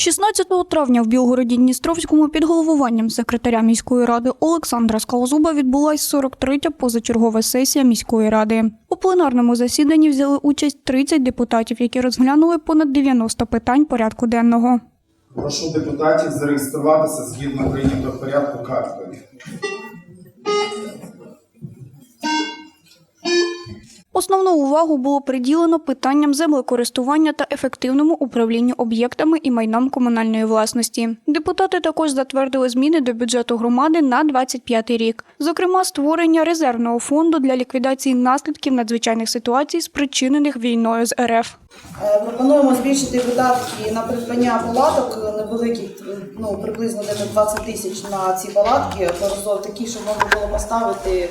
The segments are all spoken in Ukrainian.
16 травня в Білгороді-Дністровському під головуванням секретаря міської ради Олександра Скалзуба відбулась 43-та позачергова сесія міської ради. У пленарному засіданні взяли участь 30 депутатів, які розглянули понад 90 питань порядку денного. Прошу депутатів зареєструватися згідно прийнятого порядку карткою. Основну увагу було приділено питанням землекористування та ефективному управлінню об'єктами і майном комунальної власності. Депутати також затвердили зміни до бюджету громади на 25 рік, зокрема створення резервного фонду для ліквідації наслідків надзвичайних ситуацій, спричинених війною з РФ. Е, Пропонуємо збільшити видатки на придбання палаток е, невеликих, ну приблизно десь 20 тисяч на ці палатки, такі, щоб можна було поставити,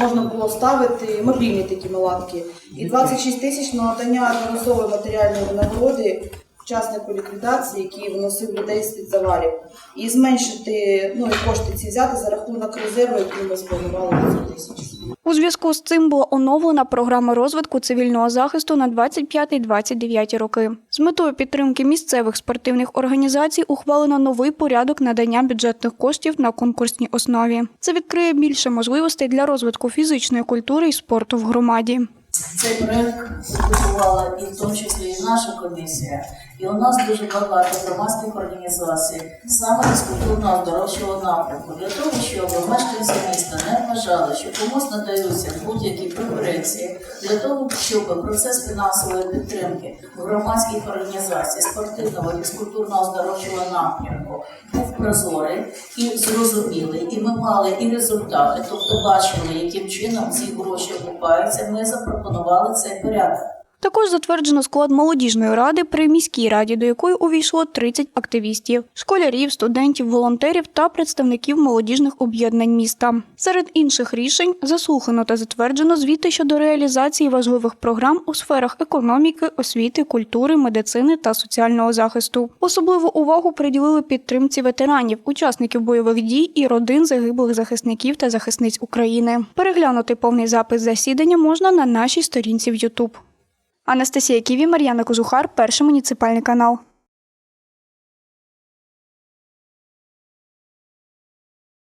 можна було ставити мобільні такі палатки. І 26 тисяч на надання одноразової матеріальної винагороди учаснику ліквідації, який виносив людей з-під завалів. І зменшити, ну і кошти ці взяти за рахунок резерву, який ми спланували 500 тисяч. У зв'язку з цим була оновлена програма розвитку цивільного захисту на 25-29 роки. З метою підтримки місцевих спортивних організацій ухвалено новий порядок надання бюджетних коштів на конкурсній основі. Це відкриє більше можливостей для розвитку фізичної культури і спорту в громаді. Цей проект підготувала і в тому числі і наша комісія. І у нас дуже багато громадських організацій саме з культурного оздоровчого напрямку для того, щоб мешканці міста не вважали, що комусь надаються будь-які преференції для того, щоб процес фінансової підтримки громадських організацій спортивного і з культурного оздоровчого напрямку був прозорий і зрозумілий. І ми мали і результати, тобто бачили, яким чином ці гроші окупаються. Ми запропонували цей порядок. Також затверджено склад молодіжної ради при міській раді, до якої увійшло 30 активістів, школярів, студентів, волонтерів та представників молодіжних об'єднань міста. Серед інших рішень заслухано та затверджено звіти щодо реалізації важливих програм у сферах економіки, освіти, культури, медицини та соціального захисту. Особливу увагу приділили підтримці ветеранів, учасників бойових дій і родин загиблих захисників та захисниць України. Переглянути повний запис засідання можна на нашій сторінці в YouTube. Анастасія Ківі, Мар'яна Козухар, перший муніципальний канал.